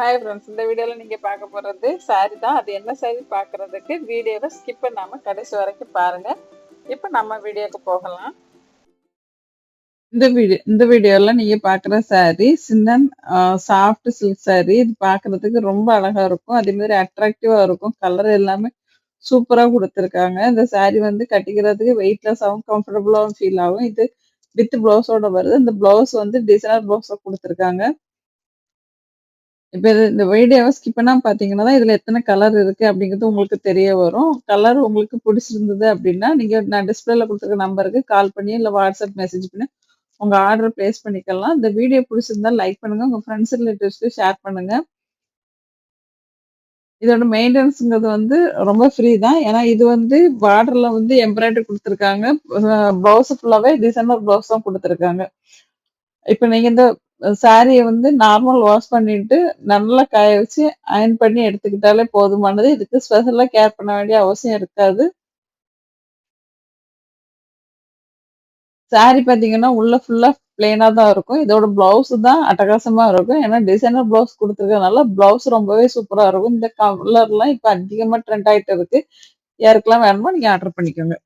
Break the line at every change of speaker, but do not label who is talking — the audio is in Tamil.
ஹாய் ஃப்ரெண்ட்ஸ் இந்த வீடியோவில் நீங்கள் பார்க்க போகிறது சாரி தான். அது என்ன சாரி பார்க்குறதுக்கு வீடியோவை ஸ்கிப் பண்ணாமல் கடைசி வரைக்கும் பாருங்கள் இப்போ நம்ம வீடியோக்கு போகலாம். இந்த வீடியோ இந்த வீடியோவில் நீங்கள் பார்க்குற சாரி சின்ன சாஃப்ட் சில்க் சாரி இது பார்க்குறதுக்கு ரொம்ப அழகாக இருக்கும். அதே மாதிரி அட்ராக்டிவாக இருக்கும். கலர் எல்லாமே சூப்பராக கொடுத்துருக்காங்க. இந்த சாரி வந்து கட்டிக்கிறதுக்கு வெயிட்லெஸ்ஸாகவும் கம்ஃபர்டபுளாகவும் ஃபீல் ஆகும். இது வித் ப்ளவுஸோட வருது. இந்த ப்ளவுஸ் வந்து டிசைனர் ப்ளவுஸாக கொடுத்துருக்காங்க. இப்ப இது இந்த வீடியோவை ஸ்கிப் பண்ணாம பார்த்தீங்கன்னா தான், இதுல எத்தனை கலர் இருக்கு அப்படிங்கிறது உங்களுக்கு தெரிய வரும். கலர் உங்களுக்கு பிடிச்சிருந்தது அப்படின்னா, நீங்க நான் டிஸ்பிளேல கொடுத்துருக்க நம்பருக்கு கால் பண்ணி, இல்ல வாட்ஸ்அப் மெசேஜ் பண்ணி உங்க ஆர்டர் பிளேஸ் பண்ணிக்கலாம். இந்த வீடியோ பிடிச்சிருந்தா லைக் பண்ணுங்க. உங்க ஃப்ரெண்ட்ஸ், ரிலேட்டிவ்ஸ்க்கு ஷேர் பண்ணுங்க. இதோட மெயின்டெனன்ஸுங்கிறது வந்து ரொம்ப ஃப்ரீ தான். ஏன்னா இது வந்து பார்டர்ல வந்து எம்ப்ராய்டரி கொடுத்துருக்காங்க ப்ளவுஸ் ஃபுல்லாவே டிசைனர் ப்ளவுஸ் தான் கொடுத்துருக்காங்க இப்ப நீங்க இந்த சாரியை வந்து நார்மல் வாஷ் பண்ணிட்டு, நல்லா காய வச்சு அயர்ன் பண்ணி எடுத்துக்கிட்டாலே போதுமானது. இதுக்கு ஸ்பெஷலாக கேர் பண்ண வேண்டிய அவசியம் இருக்காது. சாரி பார்த்தீங்கன்னா, உள்ள ஃபுல்லாக பிளெயினாக தான் இருக்கும். இதோட ப்ளவுஸ் தான் அட்டகாசமாக இருக்கும். ஏன்னா டிசைனர் ப்ளவுஸ் கொடுத்துருக்கனால ப்ளவுஸ் ரொம்பவே சூப்பராக இருக்கும். இந்த கலர்லாம் இப்போ அதிகமாக ட்ரெண்ட் ஆகிட்டு இருக்கு. யாருக்கெல்லாம் வேணுமோ நீங்கள் ஆர்டர் பண்ணிக்கோங்க.